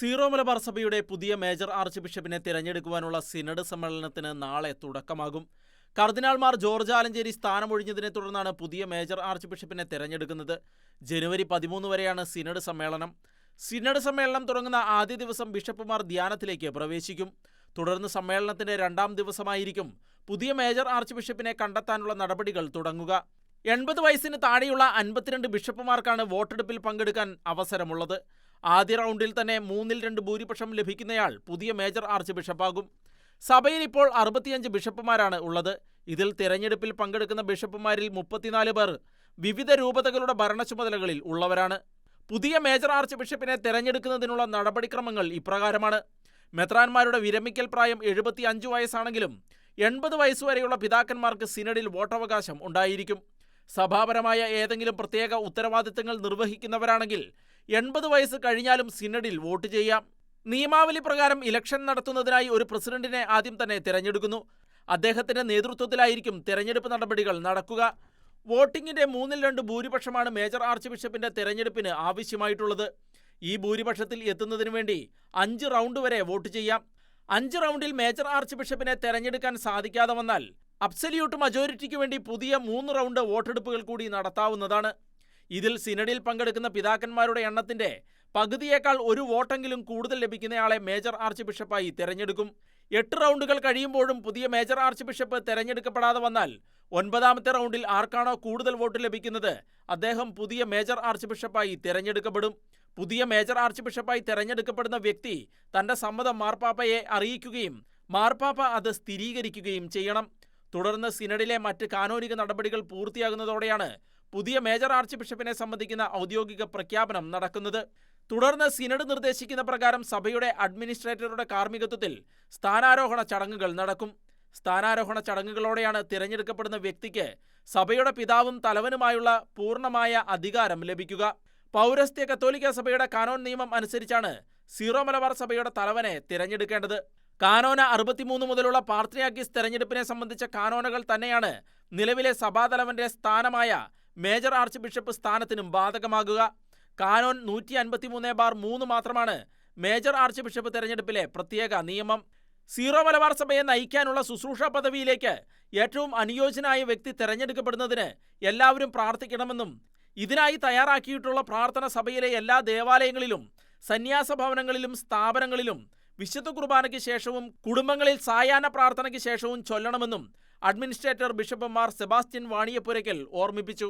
Zero Malabar സഭയുടെ പുതിയ major arch ബിഷപ്പിനെ തിരഞ്ഞെടുക്കുവാനുള്ള സിനഡ് സമ്മേളനത്തിന് നാളെ തുടക്കമാകും. കർദിനാൾമാർ ജോർജ് ആലഞ്ചേരി സ്ഥാനമൊഴിഞ്ഞതിനെ തുടർന്നാണ് പുതിയ മേജർ ആർച്ച് ബിഷപ്പിനെ തിരഞ്ഞെടുക്കുന്നത്. ജനുവരി പതിമൂന്ന് വരെയാണ് സിനഡ് സമ്മേളനം. സിനഡ് സമ്മേളനം തുടങ്ങുന്ന ആദ്യ ദിവസം ബിഷപ്പുമാർ ധ്യാനത്തിലേക്ക് പ്രവേശിക്കും. തുടർന്ന് സമ്മേളനത്തിന്റെ രണ്ടാം ദിവസമായിരിക്കും പുതിയ മേജർ ആർച്ച് ബിഷപ്പിനെ കണ്ടെത്താനുള്ള നടപടികൾ തുടങ്ങുക. എൺപത് വയസ്സിന് താഴെയുള്ള അൻപത്തിരണ്ട് ബിഷപ്പുമാർക്കാണ് വോട്ടെടുപ്പിൽ പങ്കെടുക്കാൻ അവസരമുള്ളത്. ആദ്യ റൗണ്ടിൽ തന്നെ മൂന്നിൽ രണ്ട് ഭൂരിപക്ഷം ലഭിക്കുന്നയാൾ പുതിയ മേജർ ആർച്ച് ബിഷപ്പാകും. സഭയിൽ ഇപ്പോൾ അറുപത്തിയഞ്ച് ബിഷപ്പുമാരാണ് ഉള്ളത്. ഇതിൽ തിരഞ്ഞെടുപ്പിൽ പങ്കെടുക്കുന്ന ബിഷപ്പുമാരിൽ മുപ്പത്തിനാല് പേർ വിവിധ രൂപതകളുടെ ഭരണചുമതലകളിൽ ഉള്ളവരാണ്. പുതിയ മേജർ ആർച്ച് ബിഷപ്പിനെ തെരഞ്ഞെടുക്കുന്നതിനുള്ള നടപടിക്രമങ്ങൾ ഇപ്രകാരമാണ്. മെത്രാന്മാരുടെ വിരമിക്കൽ പ്രായം എഴുപത്തി അഞ്ച് വയസ്സാണെങ്കിലും എൺപത് വയസ്സുവരെയുള്ള പിതാക്കന്മാർക്ക് സിനഡിൽ വോട്ടവകാശം ഉണ്ടായിരിക്കും. സഭാപരമായ ഏതെങ്കിലും പ്രത്യേക ഉത്തരവാദിത്തങ്ങൾ നിർവഹിക്കുന്നവരാണെങ്കിൽ എൺപത് വയസ്സ് കഴിഞ്ഞാലും സിനഡിൽ വോട്ട് ചെയ്യാം. നിയമാവലി പ്രകാരം ഇലക്ഷൻ നടത്തുന്നതിനായി ഒരു പ്രസിഡന്റിനെ ആദ്യം തന്നെ തിരഞ്ഞെടുക്കുന്നു. അദ്ദേഹത്തിന്റെ നേതൃത്വത്തിലായിരിക്കും തിരഞ്ഞെടുപ്പ് നടപടികൾ നടക്കുക. വോട്ടിംഗിന്റെ മൂന്നിൽ രണ്ട് ഭൂരിപക്ഷമാണ് മേജർ ആർച്ച് ബിഷപ്പിന്റെ തെരഞ്ഞെടുപ്പിന് ആവശ്യമായിട്ടുള്ളത്. ഈ ഭൂരിപക്ഷത്തിൽ എത്തുന്നതിനു വേണ്ടി അഞ്ച് റൗണ്ട് വരെ വോട്ട് ചെയ്യാം. അഞ്ച് റൗണ്ടിൽ മേജർ ആർച്ച് ബിഷപ്പിനെ തെരഞ്ഞെടുക്കാൻ സാധിക്കാതെ വന്നാൽ അബ്സല്യൂട്ട് മജോറിറ്റിക്ക് വേണ്ടി പുതിയ മൂന്ന് റൗണ്ട് വോട്ടെടുപ്പുകൾ കൂടി നടത്താവുന്നതാണ്. ഇതിൽ സിനഡിൽ പങ്കെടുക്കുന്ന പിതാക്കന്മാരുടെ എണ്ണത്തിന്റെ പകുതിയേക്കാൾ ഒരു വോട്ടെങ്കിലും കൂടുതൽ ലഭിക്കുന്നയാളെ മേജർ ആർച്ച് ബിഷപ്പായി തെരഞ്ഞെടുക്കും. എട്ട് റൗണ്ടുകൾ കഴിയുമ്പോഴും പുതിയ മേജർ ആർച്ച് ബിഷപ്പ് തെരഞ്ഞെടുക്കപ്പെടാതെ വന്നാൽ ഒൻപതാമത്തെ റൗണ്ടിൽ ആർക്കാണോ കൂടുതൽ വോട്ട് ലഭിക്കുന്നത് അദ്ദേഹം പുതിയ മേജർ ആർച്ച് ബിഷപ്പായി തെരഞ്ഞെടുക്കപ്പെടും. പുതിയ മേജർ ആർച്ച് ബിഷപ്പായി തെരഞ്ഞെടുക്കപ്പെടുന്ന വ്യക്തി തന്റെ സമ്മതം മാർപ്പാപ്പയെ അറിയിക്കുകയും മാർപ്പാപ്പ അത് സ്ഥിരീകരിക്കുകയും ചെയ്യണം. തുടർന്ന് സിനഡിലെ മറ്റ് കാനോനിക നടപടികൾ പൂർത്തിയാകുന്നതോടെയാണ് പുതിയ മേജർ ആർച്ച് ബിഷപ്പിനെ സംബന്ധിക്കുന്ന ഔദ്യോഗിക പ്രഖ്യാപനം നടക്കുന്നത്. തുടർന്ന് സിനഡ് നിർദ്ദേശിക്കുന്ന പ്രകാരം സഭയുടെ അഡ്മിനിസ്ട്രേറ്ററുടെ കാർമ്മികത്വത്തിൽ സ്ഥാനാരോഹണ ചടങ്ങുകൾ നടക്കും. സ്ഥാനാരോഹണ ചടങ്ങുകളോടെയാണ് തിരഞ്ഞെടുക്കപ്പെടുന്ന വ്യക്തിക്ക് സഭയുടെ പിതാവും തലവനുമായുള്ള പൂർണമായ അധികാരം ലഭിക്കുക. പൗരസ്ത്യ കത്തോലിക്ക സഭയുടെ കാനോൻ നിയമം അനുസരിച്ചാണ് സീറോ മലബാർ സഭയുടെ തലവനെ തിരഞ്ഞെടുക്കേണ്ടത്. കാനോന അറുപത്തിമൂന്ന് മുതലുള്ള പാർത്രിയാക്കിസ് തെരഞ്ഞെടുപ്പിനെ സംബന്ധിച്ച കാനോനകൾ തന്നെയാണ് നിലവിലെ സഭാതലവന്റെ സ്ഥാനമായ മേജർ ആർച്ച് ബിഷപ്പ് സ്ഥാനത്തിനും ബാധകമാകുക. കാനോൻ നൂറ്റി അൻപത്തിമൂന്ന് ബാർ മൂന്ന് മാത്രമാണ് മേജർ ആർച്ച് ബിഷപ്പ് തെരഞ്ഞെടുപ്പിലെ പ്രത്യേക നിയമം. സീറോ മലബാർ സഭയെ നയിക്കാനുള്ള ശുശ്രൂഷ പദവിയിലേക്ക് ഏറ്റവും അനുയോജ്യനായ വ്യക്തി തെരഞ്ഞെടുക്കപ്പെടുന്നതിന് എല്ലാവരും പ്രാർത്ഥിക്കണമെന്നും ഇതിനായി തയ്യാറാക്കിയിട്ടുള്ള പ്രാർത്ഥന സഭയിലെ എല്ലാ ദേവാലയങ്ങളിലും സന്യാസ ഭവനങ്ങളിലും സ്ഥാപനങ്ങളിലും വിശുദ്ധ കുർബാനയ്ക്ക് ശേഷവും കുടുംബങ്ങളിൽ സായാഹ്ന പ്രാർത്ഥനയ്ക്ക് ശേഷവും ചൊല്ലണമെന്നും അഡ്മിനിസ്ട്രേറ്റർ ബിഷപ്പന്മാർ സെബാസ്റ്റ്യൻ വാണിയപ്പുരയ്ക്കൽ ഓർമ്മിപ്പിച്ചു.